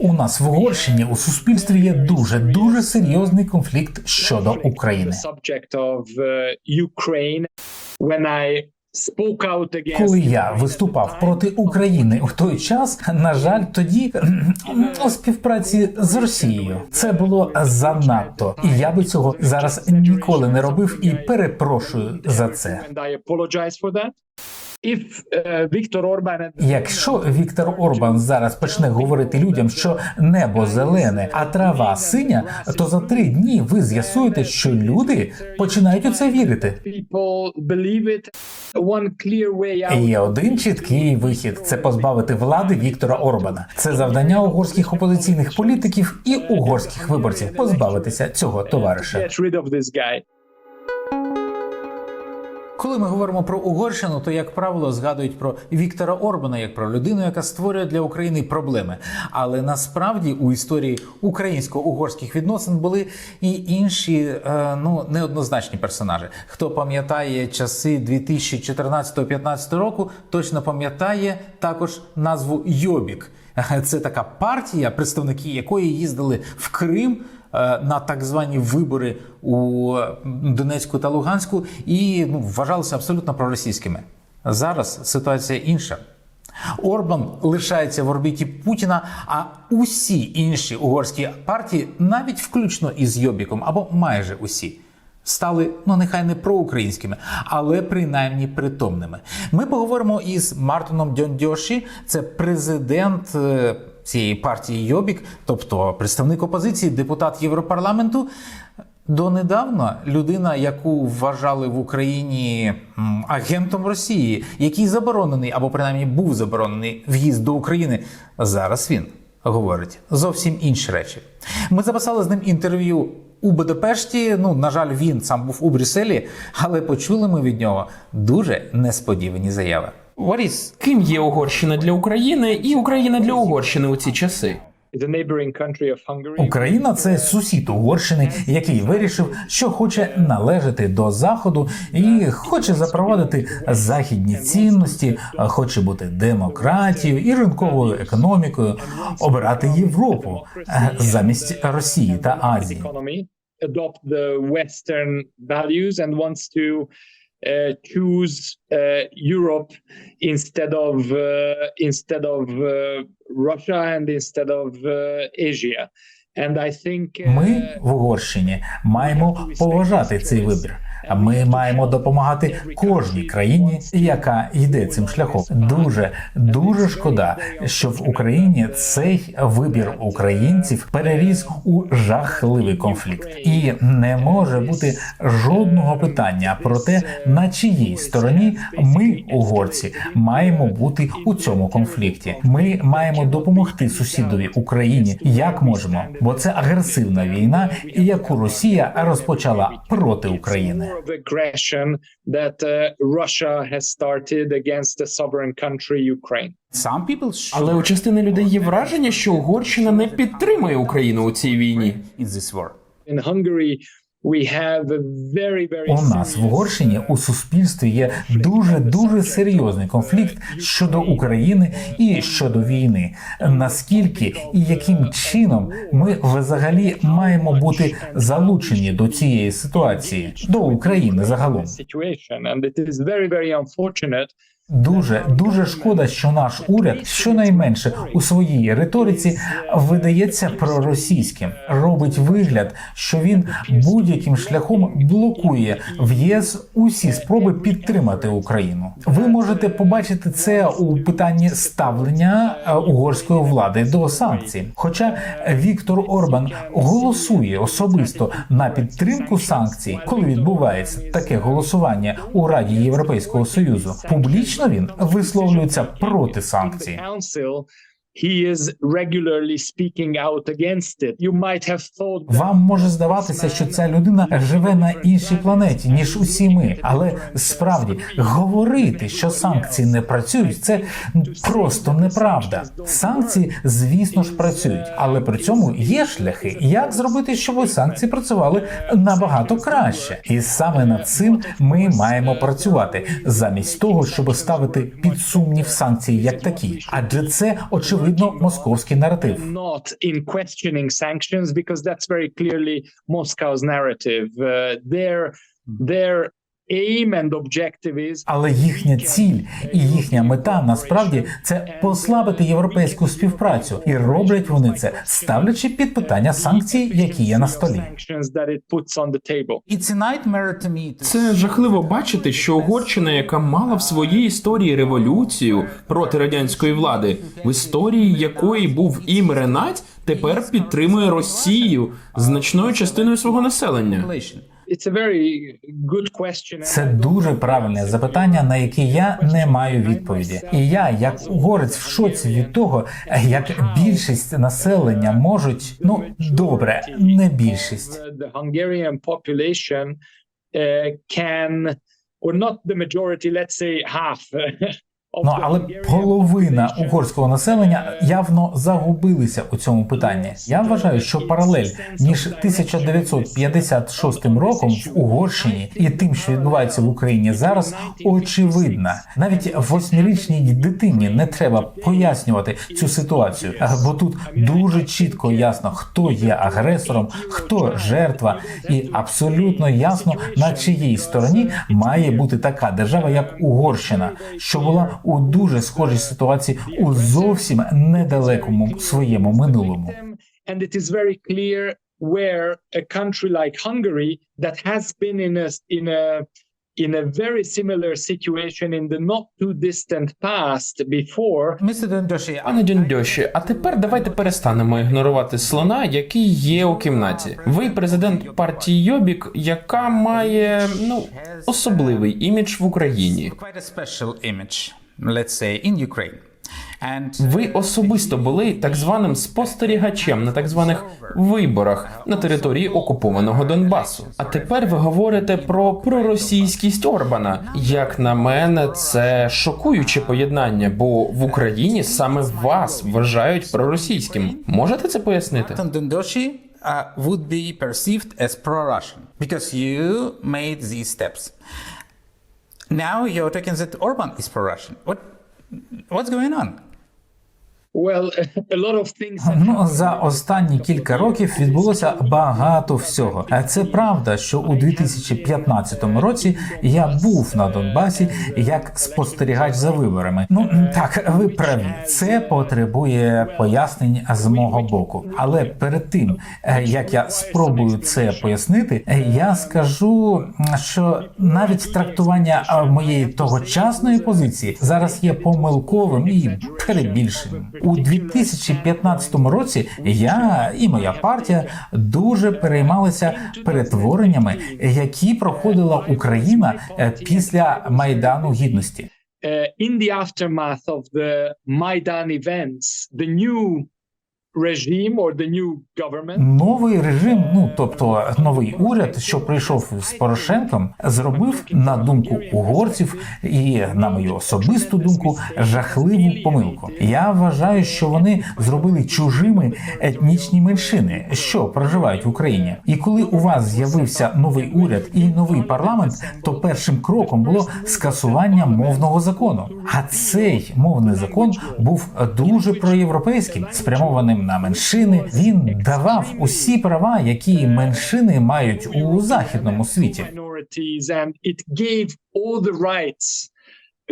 У нас в Угорщині у суспільстві є дуже дуже серйозний конфлікт щодо України. uh, Коли я виступав проти України у той час, на жаль, тоді у співпраці з Росією це було занадто, і я би цього зараз ніколи не робив і перепрошую за це. And Якщо Віктор Орбан зараз почне говорити людям, що небо зелене, а трава синя, то за три дні ви з'ясуєте, що люди починають у це вірити. Є один чіткий вихід це позбавити влади Віктора Орбана. Це завдання угорських опозиційних політиків і угорських виборців позбавитися цього товариша. Коли ми говоримо про Угорщину, то як правило згадують про Віктора Орбана як про людину, яка створює для України проблеми. Але насправді у історії українсько-угорських відносин були і інші е, ну неоднозначні персонажі. Хто пам'ятає часи 2014-2015 року, точно пам'ятає також назву Йобік. Це така партія, представники якої їздили в Крим на так звані вибори у Донецьку та Луганську і ну, вважалися абсолютно проросійськими. Зараз ситуація інша. Орбан лишається в орбіті Путіна, а усі інші угорські партії, навіть включно із Йобіком, або майже усі, стали ну нехай не проукраїнськими, але принаймні притомними. Ми поговоримо із Мартином Дьондьоші, це президент. Цієї партії Йобік, тобто представник опозиції, депутат Європарламенту, Донедавна людина, яку вважали в Україні агентом Росії, який заборонений або принаймні був заборонений в'їзд до України. Зараз він говорить зовсім інші речі. Ми записали з ним інтерв'ю у Будапешті. Ну, на жаль, він сам був у Брюсселі, але почули ми від нього дуже несподівані заяви. Борис, ким є Угорщина для України і Україна для Угорщини у ці часи? Україна це сусід Угорщини, який вирішив, що хоче належати до заходу і хоче запровадити західні цінності, хоче бути демократією і ринковою економікою, обирати Європу е, замість Росії та Азії. economy adopt the Western values and wants to uh, choose uh, Europe instead of uh, instead of uh, Russia and instead of uh, Asia. And I think uh, Ми в Угорщині маємо поважати цей вибір. Ми маємо допомагати кожній країні, яка йде цим шляхом. Дуже дуже шкода, що в Україні цей вибір українців переріс у жахливий конфлікт, і не може бути жодного питання про те, на чиїй стороні ми, угорці, маємо бути у цьому конфлікті. Ми маємо допомогти сусідові Україні як можемо, бо це агресивна війна, яку Росія розпочала проти України. War of aggression that uh, Russia has started against the sovereign country Ukraine. Some people Але у частини людей є враження, що Угорщина не підтримує Україну у цій війні. in this war. In Hungary, У нас в Угорщині у суспільстві є дуже дуже серйозний конфлікт щодо України і щодо війни. Наскільки і яким чином ми взагалі маємо бути залучені до цієї ситуації до України загалом? Дуже дуже шкода, що наш уряд щонайменше у своїй риториці видається проросійським, робить вигляд, що він будь-яким шляхом блокує в ЄС усі спроби підтримати Україну. Ви можете побачити це у питанні ставлення е, угорської влади до санкцій. Хоча Віктор Орбан голосує особисто на підтримку санкцій, коли відбувається таке голосування у Раді Європейського союзу, публічно він висловлюється проти санкцій. He is regularly speaking out against it you might have thought that Вам може здаватися, що ця людина живе на іншій планеті ніж усі ми, але справді говорити, що санкції не працюють, це просто неправда. Санкції, звісно ж, працюють, але при цьому є шляхи, як зробити, щоб санкції працювали набагато краще. І саме над цим ми маємо працювати замість того, щоб ставити під сумнів санкції як такі, адже це очевидно видно московський наратив. Але їхня ціль і їхня мета насправді це послабити європейську співпрацю, і роблять вони це, ставлячи під питання санкції, які є на столі. sanctions that it puts on the table. It's a nightmare to me. Це жахливо бачити, що Угорщина, яка мала в своїй історії революцію проти радянської влади, в історії якої був Імре Надь, тепер підтримує Росію значною частиною свого населення. It's a very good question. Це дуже правильне запитання, на яке я не маю відповіді. І я, як угорець, в шоці від того, як більшість населення можуть, ну добре, не більшість. Population uh, can, or not the majority, let's say half. Ну але половина угорського населення явно загубилися у цьому питанні. Я вважаю, що паралель між 1956 роком в Угорщині і тим, що відбувається в Україні зараз, очевидна. Навіть восьмирічній дитині не треба пояснювати цю ситуацію, бо тут дуже чітко ясно, хто є агресором, хто жертва, і абсолютно ясно на чиїй стороні має бути така держава, як Угорщина, що була у дуже схожій ситуації у зовсім недалекому своєму минулому. Where a country like Hungary that has been in a in a in a very similar situation in the not too distant past before Містер Дондоші, Пане Дюндьоші, а тепер давайте перестанемо ігнорувати слона, який є у кімнаті. Ви президент партії Йобік, яка має ну особливий імідж в Україні. quite a special image, let's say, in Ukraine. Ви особисто були так званим спостерігачем на так званих виборах на території окупованого Донбасу. А тепер ви говорите про проросійськість Орбана. Як на мене, це шокуюче поєднання, бо в Україні саме вас вважають проросійським. Можете це пояснити? Uh, would be perceived as pro-Russian because you made these steps. Now you're talking that Orban is pro-Russian. What, what's going on? Ну за останні кілька років відбулося багато всього. Це правда, що у 2015 році я був на Донбасі як спостерігач за виборами. Ну так, ви праві, це потребує пояснень з мого боку. Але перед тим е, як я спробую це пояснити, е, я скажу, що навіть трактування е, моєї тогочасної позиції зараз є помилковим і перебільшеним. У 2015 році я і моя партія дуже переймалися перетвореннями, які проходила Україна е, після майдану гідності. uh, in the aftermath of the Maidan events, the new Новий режим, ну тобто новий уряд, що прийшов з Порошенком, зробив на думку угорців і на мою особисту думку жахливу помилку. Я вважаю, що вони зробили чужими етнічні меншини, що проживають в Україні. І коли у вас з'явився новий уряд і новий парламент, то першим кроком було скасування мовного закону. А цей мовний закон був дуже проєвропейським, спрямованим на меншини. Він давав усі права, які меншини мають у західному світі.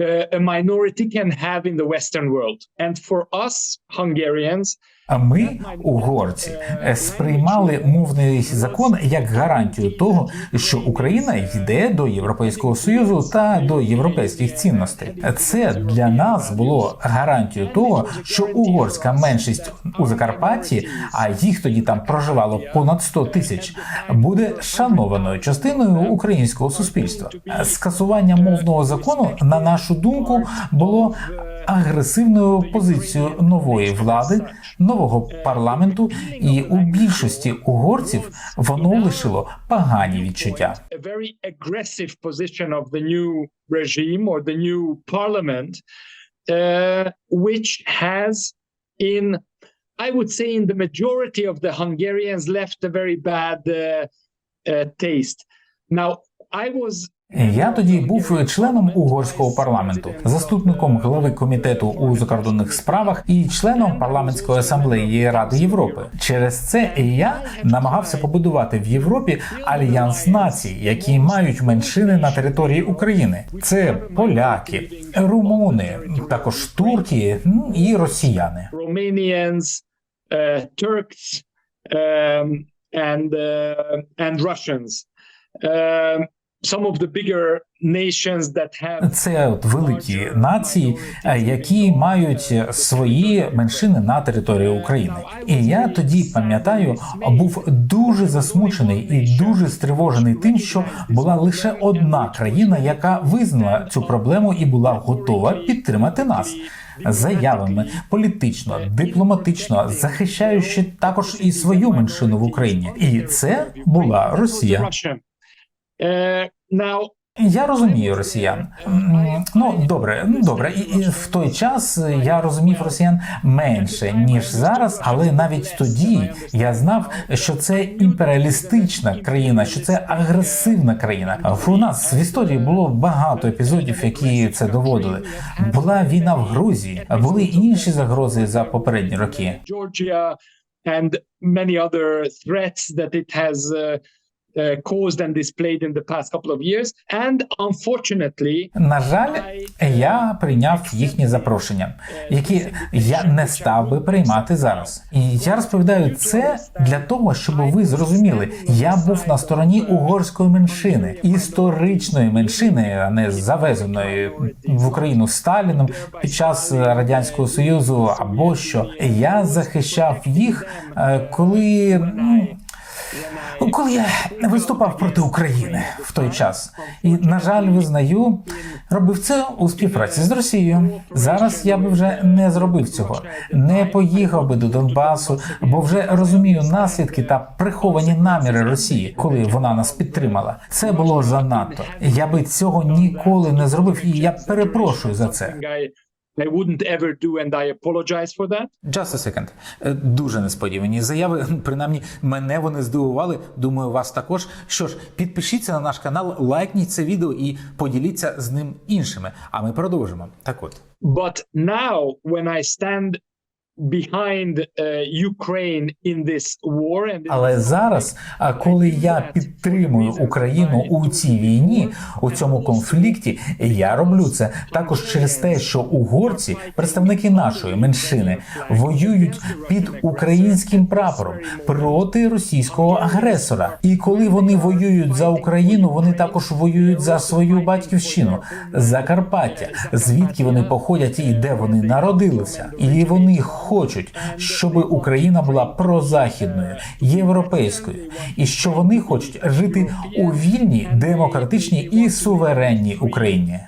uh, a minority can have in the Western world. And for us Hungarians, А ми, угорці, е, сприймали мовний закон як гарантію того, що Україна йде до Європейського союзу та до європейських цінностей. Це для нас було гарантією того, що угорська меншість у Закарпатті, а їх тоді там проживало понад 100 тисяч, буде шанованою частиною українського суспільства. Скасування мовного закону, на нашу думку, було агресивною позицією нової влади, нового парламенту, і у більшості угорців воно лишило погані відчуття. uh, which has, in I would say, in the majority of the Hungarians, left a very bad uh, uh, taste. Now, I was Я тоді був членом угорського парламенту, заступником глави комітету у закордонних справах і членом парламентської асамблеї Ради Європи. Через це я намагався побудувати в Європі альянс націй, які мають меншини на території України. Це поляки, румуни, також турки ну, і росіяни. Uh, um, uh, Russians. Some of the bigger nations that have Це от великі нації, е, які мають свої меншини на території України. І я тоді пам'ятаю, був дуже засмучений і дуже стривожений тим, що була лише одна країна, яка визнала цю проблему і була готова підтримати нас. Заявами політично, дипломатично захищаючи також і свою меншину в Україні, і це була Росія. Uh, Я розумію росіян. Ну добре, ну добре. І, і в той час я розумів росіян менше ніж зараз, але навіть тоді я знав, що це імперіалістична країна, що це агресивна країна. У нас в історії було багато епізодів, які це доводили. Була війна в Грузії, були інші загрози за попередні роки. Georgia and many other threats that it has uh, caused and displayed in the past couple of years. And unfortunately, На жаль, я прийняв їхні запрошення, які я не став би приймати зараз. І я розповідаю це для того, щоб ви зрозуміли, я був на стороні угорської меншини, історичної меншини, а не завезеної в Україну Сталіном під час радянського союзу або що. Я захищав їх, е, коли. Коли я виступав проти України в той час, і на жаль, визнаю, робив це у співпраці з Росією. Зараз я би вже не зробив цього, не поїхав би до Донбасу, бо вже розумію наслідки та приховані наміри Росії, коли вона нас підтримала. Це було занадто. Я би цього ніколи не зробив, і я перепрошую за це. I, wouldn't ever do, and I apologize for that. Just a second. Е, Дуже несподівані заяви. Принаймні, мене вони здивували. Думаю, вас також. Що ж, підпишіться на наш канал, лайкніть це відео і поділіться з ним іншими. А ми продовжимо. Так от. But now, when I stand behind uh, Ukraine in this war, Але зараз, а коли я підтримую Україну у цій війні, у цьому конфлікті, я роблю це також через те, що угорці, представники нашої меншини, воюють під українським прапором проти російського агресора. І коли вони воюють за Україну, вони також воюють за свою батьківщину, Закарпаття, звідки вони походять і де вони народилися, і вони хочуть, щоб Україна була прозахідною, європейською, і що вони хочуть жити у вільній, демократичній і суверенній Україні.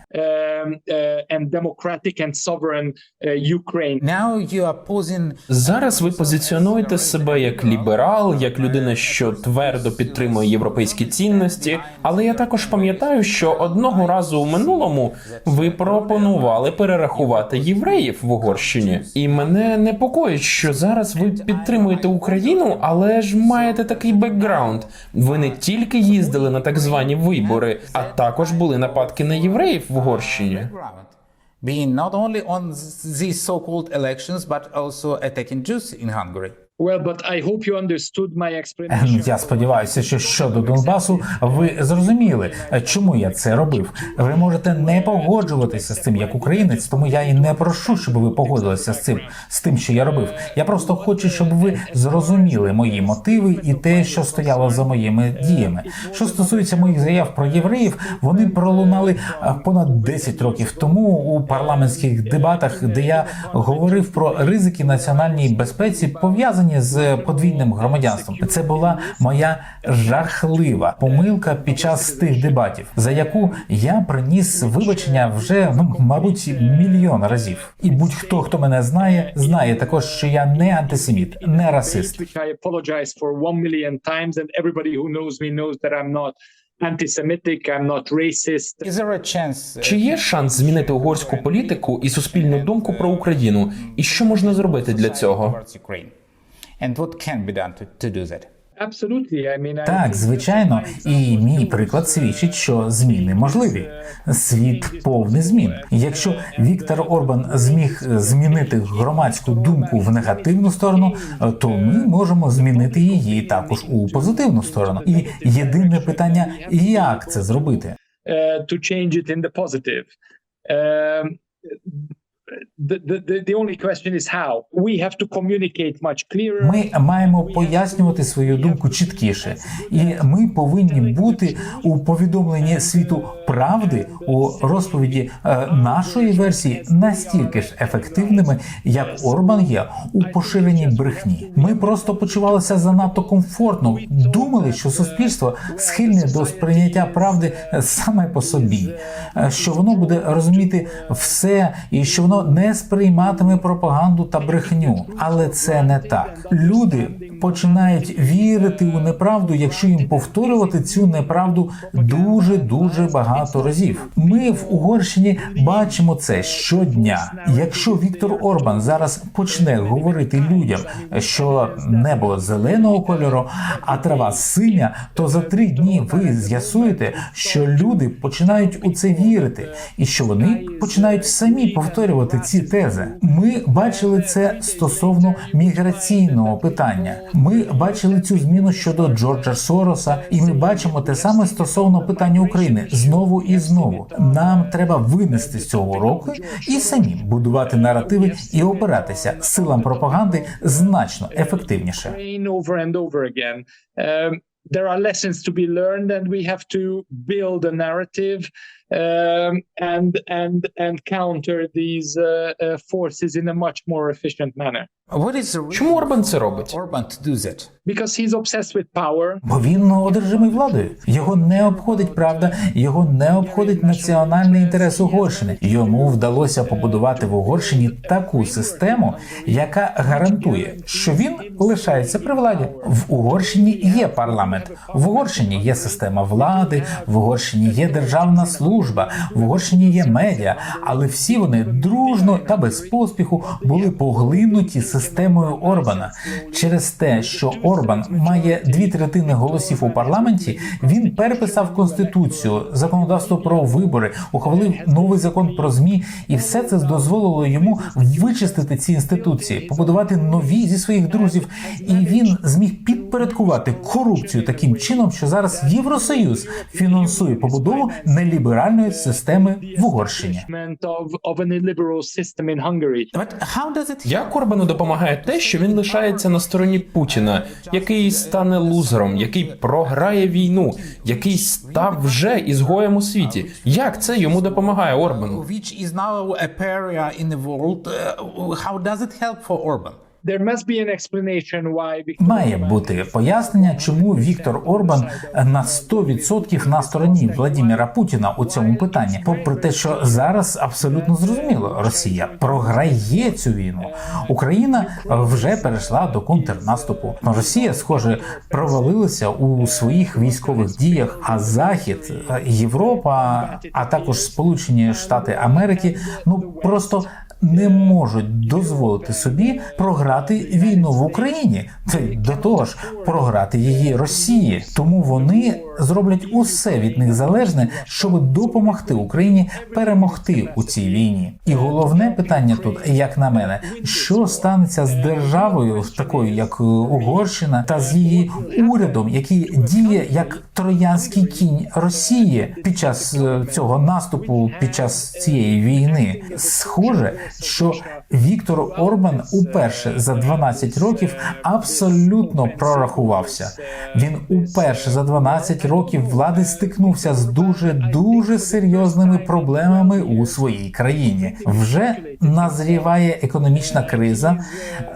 you are posing Зараз ви позиціонуєте себе як ліберал, як людина, що твердо підтримує європейські цінності. Але я також пам'ятаю, що одного разу у минулому ви пропонували перерахувати євреїв в Угорщині, і мене непокоїть, що зараз ви підтримуєте Україну, але ж маєте такий бекграунд. Ви не тільки їздили на так звані вибори, а також були нападки на євреїв в Угорщині. being not only on these so-called elections but also attacking Jews in Hungary. Explanation. Я сподіваюся, що щодо Донбасу ви зрозуміли, чому я це робив. Ви можете не погоджуватися з цим як українець, тому я і не прошу, щоб ви погодилися з цим з тим, що я робив. Я просто хочу, щоб ви зрозуміли мої мотиви і те, що стояло за моїми діями. Що стосується моїх заяв про євреїв, вони пролунали понад 10 років тому у парламентських дебатах, де я говорив про ризики національній безпеці, пов'язані з подвійним громадянством. Це була моя жахлива помилка під час тих дебатів, за яку я приніс вибачення вже ну мабуть мільйон разів. І будь-хто, хто мене знає, знає також, що я не антисеміт, не расист. I'm not anti-Semitic, I'm not racist. Is there a chance Чи є шанс змінити угорську політику і суспільну думку про Україну? І що можна зробити для цього? And what can be done to, to do that? Так, звичайно, і мій приклад свідчить, що зміни можливі. Світ повний змін. Якщо Віктор Орбан зміг е, змінити громадську думку в негативну сторону, е, то ми можемо змінити її також у позитивну сторону. І єдине питання, як це зробити? uh, to change it in the positive. The, the, the, only question is how. We have to communicate much clearer. Ми маємо пояснювати свою думку чіткіше, і ми повинні бути у повідомленні світу правди у розповіді е, нашої версії настільки ж ефективними, як Орбан є у поширенні брехні. Ми просто почувалися занадто комфортно, думали, що суспільство схильне до сприйняття правди саме по собі, е, що воно буде розуміти все і що воно не сприйматиме пропаганду та брехню. Але це не так. Люди починають вірити у неправду, якщо їм повторювати цю неправду дуже дуже багато разів. Ми в Угорщині бачимо це щодня. Якщо Віктор Орбан зараз почне говорити людям, що небо зеленого кольору, а трава синя, то за три дні ви з'ясуєте, що люди починають у це вірити, і що вони починають самі повторювати ці тези. Ми бачили це стосовно міграційного питання. Ми бачили цю зміну щодо Джорджа Сороса, і ми бачимо те саме стосовно питання України знову і знову. Нам треба винести з цього уроку і самі будувати наративи і опиратися силам пропаганди значно ефективніше. Um, there are lessons to be learned, and we have to build a narrative um, and and and counter these uh, uh, forces in a much more efficient manner. What is Чому Орбан це робить? Orban to do that? Because he's obsessed with power. Бо він одержимий владою. Його не обходить правда, його не обходить національний інтерес Угорщини. Йому вдалося побудувати в Угорщині таку систему, яка гарантує, що він лишається при владі. В Угорщині є парламент, в Угорщині є система влади, в Угорщині є державна служба, в Угорщині є медіа, але всі вони дружно та без поспіху були поглинуті системою Орбана через те, що Орбан має дві третини голосів у парламенті. Він переписав конституцію, законодавство про вибори, ухвалив новий закон про змі, і все це дозволило йому вичистити ці інституції, побудувати нові зі своїх друзів. І він зміг підпорядкувати корупцію таким чином, що зараз Євросоюз фінансує побудову неліберальної системи в Угорщині. Як Орбану допомагає те, що він лишається на стороні Путіна, який стане лузером, який програє війну, який став вже ізгоєм у світі? Як це йому допомагає Орбану? which is now a pariah in the world, uh, how does it help for Orban? Має бути пояснення, чому Віктор Орбан на 100% на стороні Владіміра Путіна у цьому питанні, попри те, що зараз абсолютно зрозуміло, Росія програє цю війну. Україна вже перейшла до контрнаступу. Росія, схоже, провалилася у своїх військових діях. А Захід, Європа, а також Сполучені Штати Америки, ну просто не можуть дозволити собі програти війну в Україні, та й до того ж програти її Росії. Тому вони зроблять усе від них залежне, щоб допомогти Україні перемогти у цій війні. І головне питання тут, як на мене, що станеться з державою, такою як Угорщина, та з її урядом, який діє як троянський кінь Росії під час е, цього наступу, під час цієї війни. Схоже, що Віктор Орбан уперше за 12 років абсолютно прорахувався. Він уперше за 12 років влади стикнувся з дуже дуже серйозними проблемами у своїй країні. Вже назріває економічна криза,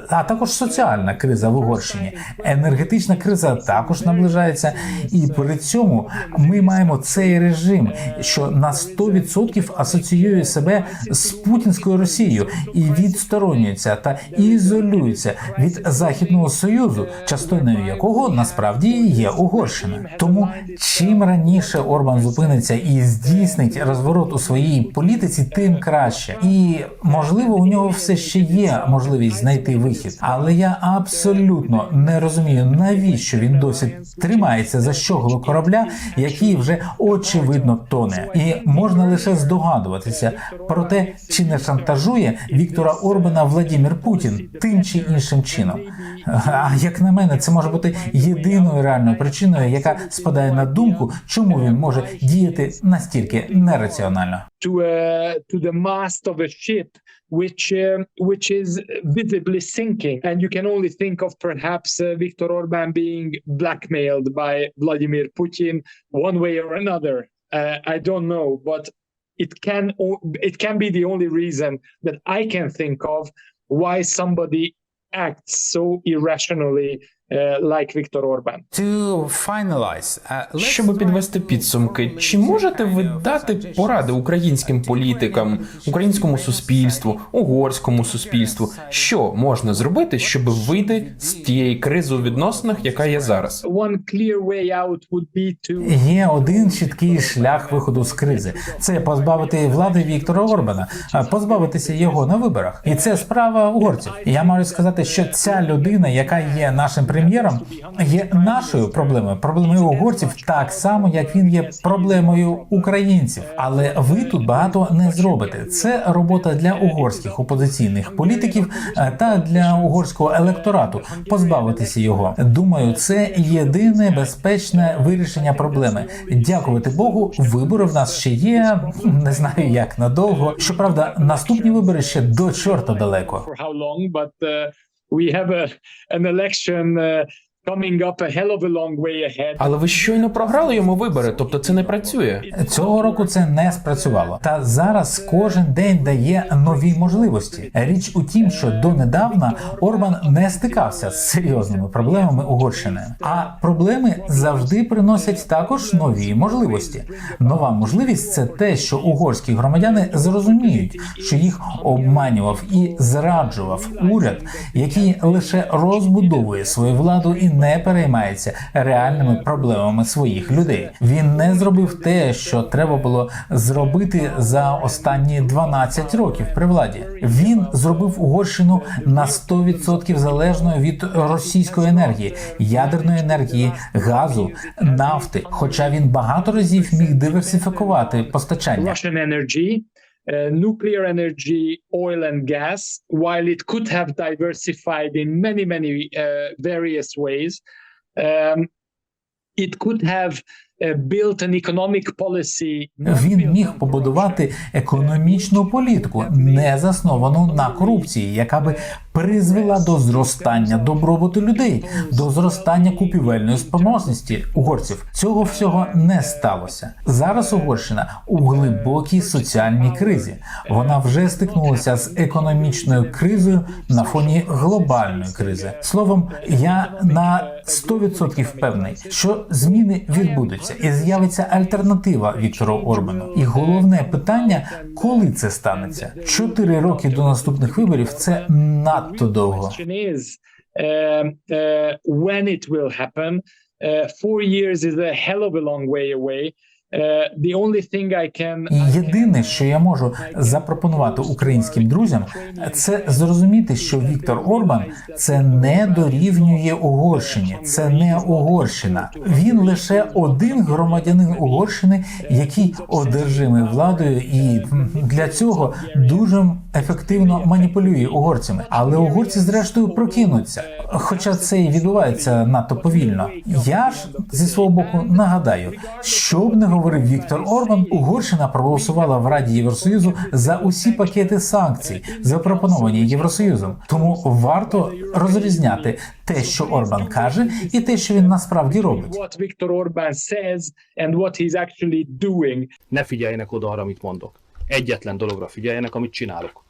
а також соціальна криза в Угорщині. Енергетична криза також наближається, і при цьому ми маємо цей режим, що на 100% асоціює себе з путінською Росією і відсторонюється та ізолюється від західного союзу, частиною якого насправді є Угорщина. Тому чим раніше Орбан зупиниться і здійснить розворот у своїй політиці, тим краще. І можливо, у нього все ще є можливість знайти вихід, але я абсолютно не розумію, навіщо він досі тримається за щоглу корабля, який вже очевидно тоне, і можна лише здогадуватися про те, чи не шантажує Віктора Орбана Владімір Путін тим чи іншим чином. А як на мене, це може бути єдиною реальною причиною, яка спадає на думку, чому він може діяти настільки нераціонально. to uh, to the mast of a ship which uh, which is visibly sinking. And you can only think of perhaps uh, Viktor Orban being blackmailed by Vladimir Putin one way or another. Uh, I don't know but it can it can be the only reason that I can think of why somebody acts so irrationally like Viktor Orban To finalize, uh, Щоб підвести підсумки, чи можете ви дати поради українським політикам, українському суспільству, угорському суспільству, що можна зробити, щоб вийти з тієї кризи у відносинах, яка є зараз? Є один чіткий шлях виходу з кризи: це позбавити влади Віктора Орбана, позбавитися його на виборах, і це справа угорців. Я маю сказати, що ця людина, яка є нашим прем'єром, є нашою проблемою, проблемою угорців, так само як він є проблемою українців. Але ви тут багато не зробите. Це робота для угорських опозиційних політиків е, та для угорського електорату позбавитися його. Думаю, це єдине безпечне вирішення проблеми. Дякувати Богу, вибори в нас ще є. Не знаю як надовго. Щоправда, наступні вибори ще до чорта далеко. we have a, an election uh, coming up a hell of a long way ahead. Але ви щойно програли йому вибори, тобто це не працює. Цього року це не спрацювало. Та зараз кожен день дає нові можливості. Річ у тім, що донедавна Орбан не стикався з серйозними проблемами Угорщини. А проблеми завжди приносять також нові можливості. Нова можливість це те, що угорські громадяни зрозуміють, що їх обманював і зраджував уряд, який лише розбудовує свою владу і не переймається реальними проблемами своїх людей. Він не зробив те, що треба було зробити за останні 12 років при владі. Він зробив Угорщину на 100% залежною від російської енергії, ядерної енергії, газу, нафти. Хоча він багато разів міг диверсифікувати постачання. Uh, nuclear energy, oil and gas, while it could have diversified in many, many uh, various ways, um, it could have uh, built an economic policy. Він міг побудувати економічну політику, не засновану на корупції, яка би призвела до зростання добробуту людей, до зростання купівельної спроможності угорців. Цього всього не сталося. Зараз Угорщина у глибокій соціальній кризі. Вона вже стикнулася з економічною кризою на фоні глобальної кризи. Словом, я на 100% впевнений, що зміни відбудуться і з'явиться альтернатива Віктору Орбану. І головне питання, коли це станеться? Чотири роки до наступних виборів це надто довго. question is um, uh, when it will happen. Uh, four years is a hell of a long way away. І єдине, що я можу запропонувати українським друзям, це зрозуміти, що Віктор Орбан це не дорівнює Угорщині, це не Угорщина. Він лише один громадянин Угорщини, який одержимий владою, і для цього дуже ефективно маніпулює угорцями. Але угорці, зрештою, прокинуться. Хоча це і відбувається надто повільно. Я ж зі свого боку нагадаю, що б не говорив Віктор Орбан, Угорщина проголосувала в Раді Євросоюзу за усі пакети санкцій, запропоновані Євросоюзом. Тому варто розрізняти те, що Орбан каже, і те, що він насправді робить. Не figyeljenek oda arra, amit mondok. Egyetlen dologra figyeljenek, amit csinálok.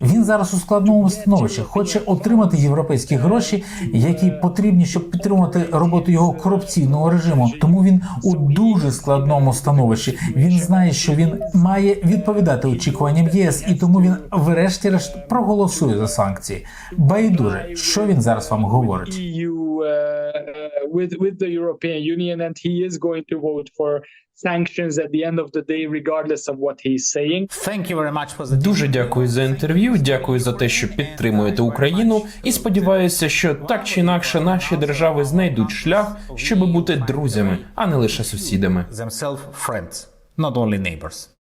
Він зараз у складному становищі хоче отримати європейські гроші, які потрібні, щоб підтримувати роботу його корупційного режиму. Тому він у дуже складному становищі. Він знає, що він має відповідати очікуванням ЄС, і тому він, врешті-решт, проголосує за санкції. Байдуже, що він зараз вам говорить. EU uh, uh, with with the European Union, and he is going to vote for sanctions at the end of the day, regardless of what he's saying. Thank you very much for the Дуже дякую за інтерв'ю. Дякую за те, що підтримуєте Україну, і сподіваюся, що так чи інакше наші держави знайдуть шлях, щоб бути друзями, а не лише сусідами. themselves friends, not only neighbors.